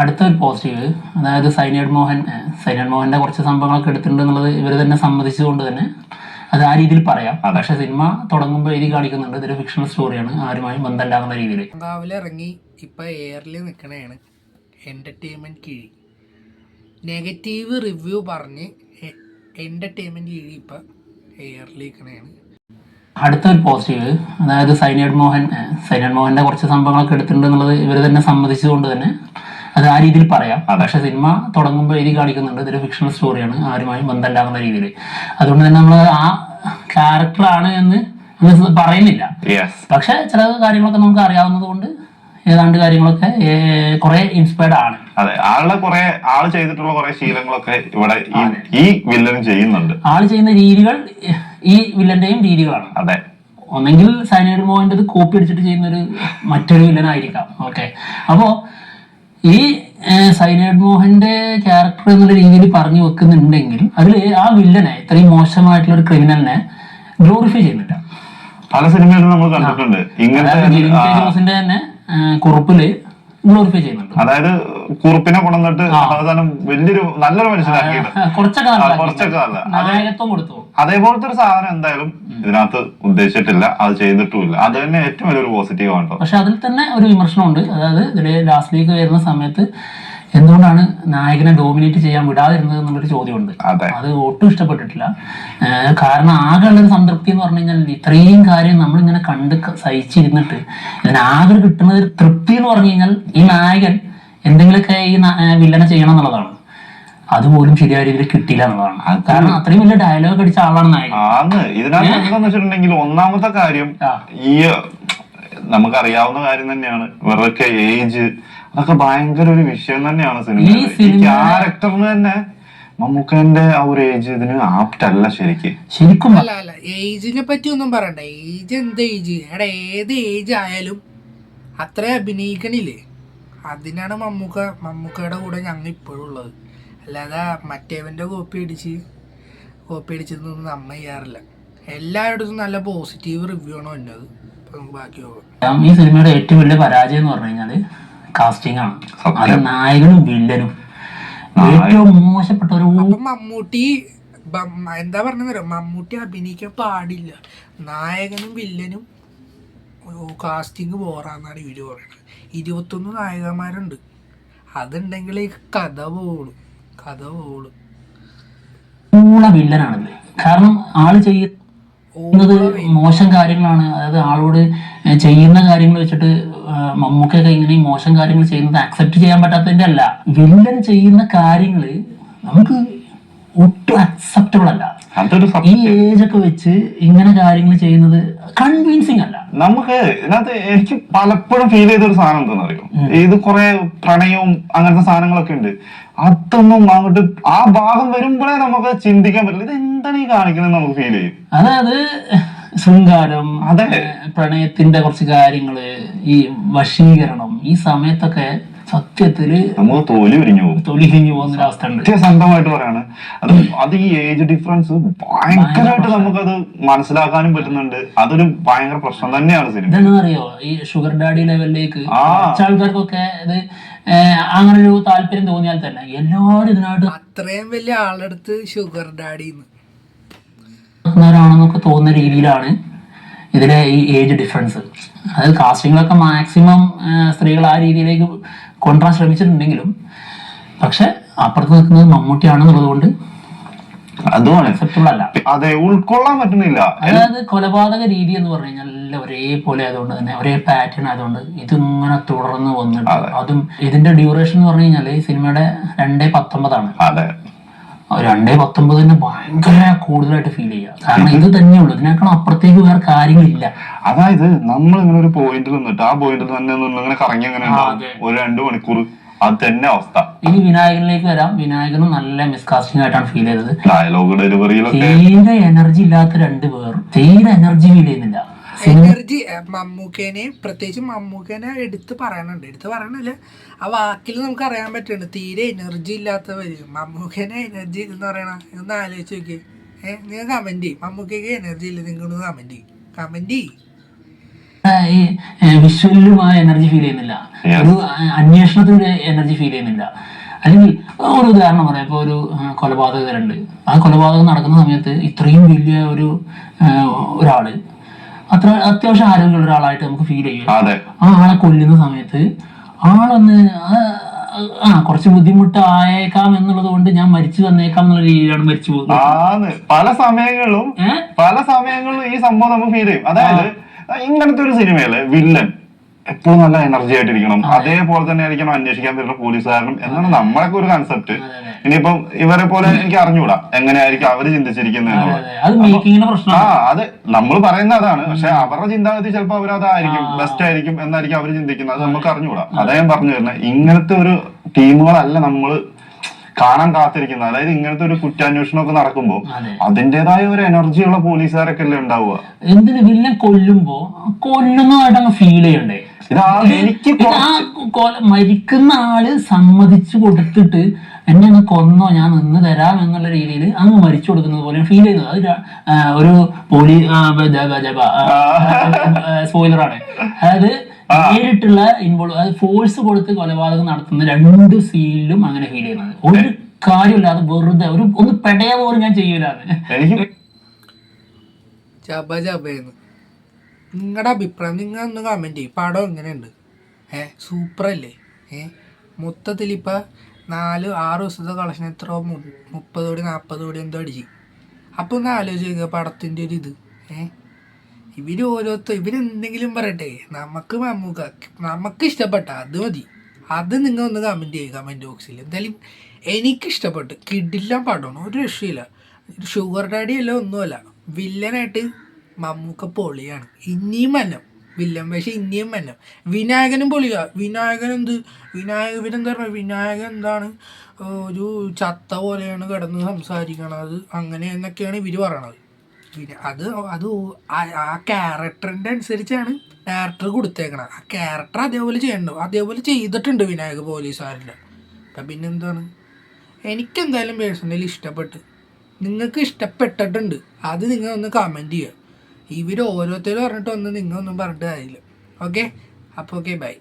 അടുത്തൊരു പോസിറ്റീവ് അതായത് cyanide Mohan cyanide മോഹന്റെ മോഹന്റെ കുറച്ച് സംഭവങ്ങളൊക്കെ എടുത്തിട്ടുണ്ട് എന്നുള്ളത് ഇവർ തന്നെ സമ്മതിച്ചുകൊണ്ട് തന്നെ അത് ആ രീതിയിൽ പറയാം. പക്ഷെ സിനിമ തുടങ്ങുമ്പോൾ എഴുതി കാണിക്കുന്നുണ്ട്. ഇതൊരു ഫിക്ഷണൽ സ്റ്റോറിയാണ് ആരുമായും ബന്ധമില്ല എന്നുള്ള രീതിയിൽ. രാവിലെ ഇറങ്ങി ഇപ്പം എയറിൽ നിൽക്കണതാണ് എന്റർടൈൻമെന്റ് കിഴി. നെഗറ്റീവ് റിവ്യൂ പറഞ്ഞ് എന്റർടൈൻമെന്റ് കിഴി ഇപ്പം എയറിൽ നിൽക്കണതാണ് അടുത്തൊരു പോസിറ്റീവ് അതായത് സൈനേഡ് മോഹൻ സൈനേഡ് മോഹന്റെ മോഹന്റെ കുറച്ച് സംഭവങ്ങളൊക്കെ എടുത്തിട്ടുണ്ട് എന്നുള്ളത് ഇവർ തന്നെ സമ്മതിച്ചുകൊണ്ട് തന്നെ അത് ആ രീതിയിൽ പറയാം. പക്ഷെ സിനിമ തുടങ്ങുമ്പോൾ എഴുതി കാണിക്കുന്നുണ്ട്. ഇതൊരു ഫിക്ഷണൽ സ്റ്റോറിയാണ് ആരുമായും ബന്ധമില്ലാകുന്ന രീതിയിൽ. അതുകൊണ്ട് തന്നെ നമ്മൾ ആ ക്യാരക്ടറാണ് എന്ന് പറയുന്നില്ല. പക്ഷെ ചില കാര്യങ്ങളൊക്കെ നമുക്ക് അറിയാവുന്നത് കൊണ്ട് ഏതാണ്ട് കാര്യങ്ങളൊക്കെ കുറെ ഇൻസ്പയർഡ് ആണ്. അതെ. ആളുടെ കുറെ ആൾ ചെയ്തിട്ടുള്ള കുറെ ശീലങ്ങളൊക്കെ ഇവിടെ ഈ വില്ലൻ ചെയ്യുന്നുണ്ട്. ആൾ ചെയ്യുന്ന രീതികൾ ഈ വില്ലന്റെയും രീതികളാണ്. അതെ. ഒന്നെങ്കിൽ സൈനൈഡ് മോഹന്റെ കോപ്പി അടിച്ചിട്ട് ചെയ്യുന്ന ഒരു മറ്റൊരു വില്ലനായിരിക്കാം ഓക്കെ അപ്പോ ഈ സൈനേഡ് മോഹന്റെ ക്യാരക്ടർ എന്നുള്ള രീതിയിൽ പറഞ്ഞു വെക്കുന്നുണ്ടെങ്കിൽ അതിൽ ആ വില്ലനെ ഇത്രയും മോശമായിട്ടുള്ള ഒരു ക്രിമിനലിനെ ഗ്ലോറിഫൈ ചെയ്യുന്നില്ല. പല സിനിമയിലും നമ്മൾ കണ്ടിട്ടുണ്ട്. ഇങ്ങനത്തെ തന്നെ കുറുപ്പിൽ ഗ്ലോറിഫൈ ചെയ്യുന്നുണ്ട്. അതായത് കുറുപ്പിനെ കൊണ്ടുവന്നിട്ട് അവസാനം വലിയൊരു നല്ലൊരു മനുഷ്യനാക്കിയിട്ട് കുറച്ചൊക്കെ നല്ല അതേപോലത്തെ ഒരു സാധനം എന്തായാലും ഇതിനകത്ത് ഉദ്ദേശിച്ചിട്ടില്ല. അത് ചെയ്തിട്ടുമില്ല. അത് തന്നെ ഏറ്റവും വലിയൊരു പോസിറ്റീവ് ആണ് പക്ഷെ അതിൽ തന്നെ ഒരു വിമർശനമുണ്ട്. അതായത് ഇതിൽ ലാസ്റ്റിലേക്ക് വരുന്ന സമയത്ത് എന്തുകൊണ്ടാണ് നായകനെ ഡോമിനേറ്റ് ചെയ്യാൻ വിടാതിരുന്നത് എന്നുള്ളൊരു ചോദ്യമുണ്ട്. അതെ. അത് ഒട്ടും ഇഷ്ടപ്പെട്ടിട്ടില്ല. കാരണം ആകെ ഉള്ളൊരു സംതൃപ്തി എന്ന് പറഞ്ഞു കഴിഞ്ഞാൽ ഇത്രയും കാര്യം നമ്മളിങ്ങനെ കണ്ട് സഹിച്ചിരുന്നിട്ട് ഇതിനാകെ കിട്ടുന്ന ഒരു തൃപ്തി എന്ന് പറഞ്ഞു കഴിഞ്ഞാൽ ഈ നായകൻ എന്തെങ്കിലുമൊക്കെ ഈ വില്ലനെ ചെയ്യണം എന്നുള്ളതാണ് അതുപോലും ശരിയായ രീതിയിൽ കിട്ടിയില്ല എന്നുള്ളതാണ്. കാരണം അത്രയും വലിയ ഡയലോഗ് അടിച്ച ആളാണ് നായകൻ ആന്ന്. ഇതിനകത്ത് എന്താന്ന് വെച്ചിട്ടുണ്ടെങ്കിൽ ഒന്നാമത്തെ കാര്യം. ഈ നമുക്കറിയാവുന്ന കാര്യം തന്നെയാണ്. ഇവരുടെയൊക്കെ ഏജ് അതൊക്കെ ഭയങ്കര ഒരു വിഷയം തന്നെയാണ് സിനിമ ക്യാരക്ടറിന് തന്നെ മമ്മൂക്കന്റെ ആ ഒരു ഏജ് ഇതിന് ആപ്റ്റ് അല്ല ശരിക്ക്. ശരിക്കും അല്ല അല്ല. ഏജിനെ പറ്റി ഒന്നും പറയണ്ട. ഏജ് എന്ത് ഏജ് എടാ ഏത് ഏജ് ആയാലും അത്ര അഭിനയിക്കണില്ലേ? അതിനാണ് മമ്മൂക്ക മമ്മൂക്കയുടെ കൂടെ ഞങ്ങൾ ഇപ്പോഴും ഉള്ളത്. അല്ലാതെ മറ്റേവന്റെ കോപ്പി അടിച്ച് കോപ്പി അടിച്ചതൊന്നും നമ്മ ചെയ്യാറില്ല. എല്ലായിടത്തും നല്ല പോസിറ്റീവ് റിവ്യൂ ആണ് വന്നത്. നമുക്ക് ബാക്കി പോകാം ഈ സിനിമയുടെ ഏറ്റവും വലിയ പരാജയം എന്ന് പറഞ്ഞു കഴിഞ്ഞാൽ കാസ്റ്റിംഗ് ആണ്. അത് നായകനും വില്ലനും. ഏറ്റവും മോശപ്പെട്ട ഒരു അപ്പൊ മമ്മൂട്ടി എന്താ പറഞ്ഞത് മമ്മൂട്ടി അഭിനയിക്കാൻ പാടില്ല. നായകനും വില്ലനും കാസ്റ്റിംഗ് പോറാന്നാണ് ഇവർ പറയുന്നത്. ഇരുപത്തൊന്ന് നായകന്മാരുണ്ട് അതുണ്ടെങ്കിൽ കഥ പോളും കഥ പോളും. കാരണം ആൾ ചെയ്യുന്നത് മോശം കാര്യങ്ങളാണ്. അതായത് ആളോട് ചെയ്യുന്ന കാര്യങ്ങൾ വെച്ചിട്ട് മമ്മൂക്കൊക്കെ ഇങ്ങനെ മോശം കാര്യങ്ങൾ ചെയ്യുന്നത് അക്സെപ്റ്റ് ചെയ്യാൻ പറ്റാത്തതിന്റെ അല്ല. വില്ലൻ ചെയ്യുന്ന കാര്യങ്ങൾ നമുക്ക് ഒട്ടും അക്സെപ്റ്റബിൾ അല്ല. അതൊരു ഈ ഏജ് ഒക്കെ വെച്ച് ഇങ്ങനെ കാര്യങ്ങൾ ചെയ്യുന്നത് കൺവിൻസിങ് അല്ല. നമുക്ക് ഇതിനകത്ത് എനിക്ക് പലപ്പോഴും ഫീൽ ചെയ്ത ഒരു സാധനം എന്താണെന്ന് അറിയോ? ഇത് കുറെ പ്രണയവും അങ്ങനത്തെ സാധനങ്ങളൊക്കെ ഉണ്ട്. അതൊന്നും അങ്ങോട്ട് ആ ഭാഗം വരുമ്പോഴേ നമുക്ക് ചിന്തിക്കാൻ പറ്റില്ല. ഇത് എന്താണ് ഈ കാണിക്കുന്നത് നമുക്ക് ഫീൽ ചെയ്യും. അതായത് ശൃംഗാരം അതെ. പ്രണയത്തിന്റെ കുറച്ച് കാര്യങ്ങൾ ഈ വശീകരണം ഈ സമയത്തൊക്കെ സത്യത്തിൽ നമുക്ക് തോലി ഉരിഞ്ഞു പോകും. തൊലിഹിഞ്ഞു പോകുന്ന ഒരു അവസ്ഥ ഉണ്ട് സത്യസന്ധമായിട്ട് പറയാണ്. അത് അത് ഈ ഏജ് ഡിഫറൻസ് ഭയങ്കരമായിട്ട് നമുക്കത് മനസ്സിലാക്കാനും പറ്റുന്നുണ്ട്. അതൊരു ഭയങ്കര പ്രശ്നം തന്നെയാണ് സിനിമ ഇതെന്താണെന്നറിയോ? ഈ ഷുഗർ ഡാഡി ലെവലിലേക്ക് ആൾക്കാർക്കൊക്കെ ഇത് അങ്ങനെ ഒരു താല്പര്യം തോന്നിയാൽ തന്നെ എല്ലാവരും ഇതിനായിട്ട് അത്രയും വലിയ ആളെടുത്ത് ഷുഗർ ഡാഡിന്ന് തോന്നുന്ന രീതിയിലാണ് ഇതിലെ ഈ ഏജ് ഡിഫറൻസ് അതായത് കാസ്റ്റിങ്ങിലൊക്കെ മാക്സിമം സ്ത്രീകൾ ആ രീതിയിലേക്ക് കൊണ്ടുവരാൻ ശ്രമിച്ചിട്ടുണ്ടെങ്കിലും പക്ഷെ അപ്പുറത്ത് നിൽക്കുന്നത് മമ്മൂട്ടിയാണെന്നുള്ളത് കൊണ്ട് അതുമാണ്. അക്സെപ്റ്റബിൾ അല്ല. അതെ ഉൾക്കൊള്ളാൻ പറ്റുന്നില്ല. അതായത് കൊലപാതക രീതി എന്ന് പറഞ്ഞു കഴിഞ്ഞാൽ എല്ലാം ഒരേപോലെ ആയതുകൊണ്ട് തന്നെ ഒരേ പാറ്റേൺ ആയതുകൊണ്ട് ഇതിങ്ങനെ തുടർന്ന് വന്നിട്ടുണ്ട് അതും. ഇതിന്റെ ഡ്യൂറേഷൻ എന്ന് പറഞ്ഞു കഴിഞ്ഞാൽ ഈ സിനിമയുടെ രണ്ടേ പത്തൊമ്പതാണ്. അതെ. രണ്ടേ പത്തൊമ്പതിന് ഭയങ്കര കൂടുതലായിട്ട് ഫീൽ ചെയ്യുക. കാരണം ഇത് തന്നെയുള്ളൂ. ഇതിനേക്കാൾ അപ്പുറത്തേക്ക് വേറെ കാര്യങ്ങളില്ല. അതായത് നമ്മൾ ഇങ്ങനെ ഒരു പോയിന്റിൽ നിന്നിട്ട് ആ പോയിന്റിൽ തന്നെ നിന്ന് ഇങ്ങനെ കറങ്ങി അങ്ങനെ. ഒരു രണ്ടു മണിക്കൂർ. അത് തന്നെ അവസ്ഥ. ഇനി വിനായകനിലേക്ക് വരാം. വിനായകനും നല്ല മിസ്കാസ്റ്റിംഗ് ആയിട്ടാണ് ഫീൽ ചെയ്തത്. ഡയലോഗ് ഡെലിവറിയിലൊക്കെ തീരെ എനർജി ഇല്ലാത്ത രണ്ട് പേർ. തീരെ എനർജി ഫീൽ ചെയ്യുന്നില്ല. എനർജി മമ്മൂക്കേനെ പ്രത്യേകിച്ച് മമ്മൂക്കേനെ എടുത്ത് പറയണുണ്ട്. എടുത്ത് പറയണില്ല. ആ വാക്കിൽ നമുക്ക് അറിയാൻ പറ്റുന്നുണ്ട്. തീരെ എനർജി ഇല്ലാത്തവര്. മമ്മൂക്കേനെ എനർജി എന്ന് പറയണ ഒന്ന് ആലോചിച്ച് നോക്കി ഏഹ് നിങ്ങൾ കമന്റ് ചെയ്യും. മമ്മൂക്കേക്ക് എനർജി ഇല്ല നിങ്ങളൊന്ന് കമന്റ് ചെയ്യും. കമന്റ് ചെയ്യും. ആ, ഈ എനർജി ഫീൽ ചെയ്യുന്നില്ല. ഒരു ആ, അന്വേഷണത്തിന്റെ എനർജി ഫീൽ ചെയ്യുന്നില്ല. അല്ലെങ്കിൽ ഒരു ഉദാഹരണം പറയാം. ഇപ്പോൾ ഒരു ആ, കൊലപാതകരുണ്ട് ആ കൊലപാതകം നടക്കുന്ന സമയത്ത് ഇത്രയും വലിയ ഒരു ആ, ഒരാൾ അത്ര അത്യാവശ്യം ആരോഗ്യമുള്ള ഒരാളായിട്ട് നമുക്ക് ഫീൽ ചെയ്യും. ആ ആളെ കൊല്ലുന്ന സമയത്ത് ആളൊന്ന് ആ, കുറച്ച് ബുദ്ധിമുട്ടായേക്കാം എന്നുള്ളത് കൊണ്ട് ഞാൻ മരിച്ചു വന്നേക്കാം എന്നുള്ള രീതിയിലാണ് മരിച്ചു പോകുന്നത്. പല സമയങ്ങളിലും പല സമയങ്ങളിലും ഈ സംഭവം നമുക്ക് ഫീൽ ചെയ്യും. അതായത് ഇങ്ങനത്തെ ഒരു സിനിമയിലെ വില്ലൻ എപ്പോഴും നല്ല എനർജി ആയിട്ടിരിക്കണം അതേപോലെ തന്നെ ആയിരിക്കണം അന്വേഷിക്കാൻ വരുന്ന പോലീസുകാരനും. എന്നാണ് നമ്മളൊക്കെ ഒരു കൺസെപ്റ്റ്. ഇനിയിപ്പം ഇവരെ പോലെ എനിക്ക് അറിഞ്ഞൂടാ എങ്ങനെയായിരിക്കും അവർ ചിന്തിച്ചിരിക്കുന്നത് ആ അത് നമ്മൾ പറയുന്ന അതാണ്. പക്ഷെ അവരുടെ ചിന്താഗതി ചിലപ്പോൾ അവർ അതായിരിക്കും ബെസ്റ്റ് ആയിരിക്കും എന്നായിരിക്കും അവർ ചിന്തിക്കുന്നത്. അത് നമുക്ക് അറിഞ്ഞുകൂടാ അതാ ഞാൻ പറഞ്ഞു തരുന്നത് ഇങ്ങനത്തെ ഒരു ടീമുകളല്ല നമ്മൾ കാണാൻ കാത്തിരിക്കുന്നത്. അതായത് ഇങ്ങനത്തെ ഒരു കുറ്റാന്വേഷണം ഒക്കെ നടക്കുമ്പോൾ അതെ. അതിന്റേതായ ഒരു എനർജിയുള്ള പോലീസുകാരൊക്കെ അല്ലേ ഉണ്ടാവുക? എന്തിന് വില്ലൻ കൊല്ലുമ്പോ കൊല്ലുന്നതായിട്ട് അങ്ങ് ഫീൽ ചെയ്യണ്ടേ? മരിക്കുന്ന ആൾ സമ്മതിച്ചു കൊടുത്തിട്ട് എന്നെ ഒന്ന് കൊന്നോ ഞാൻ നിന്ന് തരാം എന്നുള്ള രീതിയിൽ അങ്ങ് മരിച്ചു കൊടുക്കുന്നത് പോലെ ഫീൽ ചെയ്യുന്നത്. അത് ഒരു പോലി സ്പോയിലറാണ് അതായത് നേരിട്ടുള്ള ഇൻവോൾവ് അതായത് ഫോഴ്സ് കൊടുത്ത് കൊലപാതകം നടത്തുന്ന രണ്ട് സീനിലും അങ്ങനെ ഫീൽ ചെയ്യുന്നത്. ഒരു കാര്യമില്ല അത് വെറുതെ ഒരു ഒന്ന് പെടയ പോലും ഞാൻ ചെയ്യൂലാണ് നിങ്ങളുടെ അഭിപ്രായം നിങ്ങൾ ഒന്ന് കമന്റ് ചെയ്യും. പടം എങ്ങനെയുണ്ട്? ഏ സൂപ്പറല്ലേ? ഏ മൊത്തത്തിൽ ഇപ്പം നാല് ആറ് ദിവസത്തെ കളക്ഷൻ എത്ര മുപ്പത് കോടി നാൽപ്പത് കോടി എന്തോ അടിച്ച്. അപ്പോൾ ഒന്ന് ആലോചിക്കുക പടത്തിന്റെ ഒരു ഇത്. ഏ ഇവർ ഓരോരുത്തർ ഇവരെന്തെങ്കിലും പറയട്ടെ. നമുക്ക് മമ്മൂക്ക നമുക്ക് ഇഷ്ടപ്പെട്ട അത് മതി. അത് നിങ്ങൾ ഒന്ന് കമന്റ് ചെയ്യുക കമന്റ് ബോക്സിൽ എന്തായാലും എനിക്കിഷ്ടപ്പെട്ടു കിഡില്ല പടമാണ്. ഒരു രക്ഷയില്ല. ഷുഗർ ഡാഡി അല്ല ഒന്നുമല്ല. വില്ലനായിട്ട് മമ്മൂക്ക പൊളിയാണ്. ഇനിയും മന്നം വില്ലൻ പക്ഷെ ഇനിയും മന്നം വിനായകനും പൊളിയാ. വിനായകൻ എന്ത്? വിനായക ഇവരെന്താ പറയുക വിനായകൻ എന്താണ്? ഒരു ചത്ത പോലെയാണ് കിടന്ന് സംസാരിക്കണത്. അങ്ങനെ എന്നൊക്കെയാണ് ഇവർ പറയണത്. പിന്നെ അത് അത് ആ- ക്യാരക്ടറിന്റെ അനുസരിച്ചാണ് ഡയറക്ടർ കൊടുത്തേക്കണത്. ആ ക്യാരക്ടർ അതേപോലെ ചെയ്യണ്ടോ? അതേപോലെ ചെയ്തിട്ടുണ്ട് വിനായക പോലീസുകാരുടെ അപ്പം പിന്നെ എന്താണ് എനിക്കെന്തായാലും പേഴ്സണലി ഇഷ്ടപ്പെട്ട്. നിങ്ങൾക്ക് ഇഷ്ടപ്പെട്ടിട്ടുണ്ട്. അത് നിങ്ങൾ ഒന്ന് കമന്റ് ചെയ്യുക. ഇവർ ഓരോരുത്തരും പറഞ്ഞിട്ട് ഒന്ന് നിങ്ങൾ ഒന്നും പറഞ്ഞിട്ട് കാര്യമില്ല. ഓക്കെ അപ്പോൾ ഓക്കെ ബൈ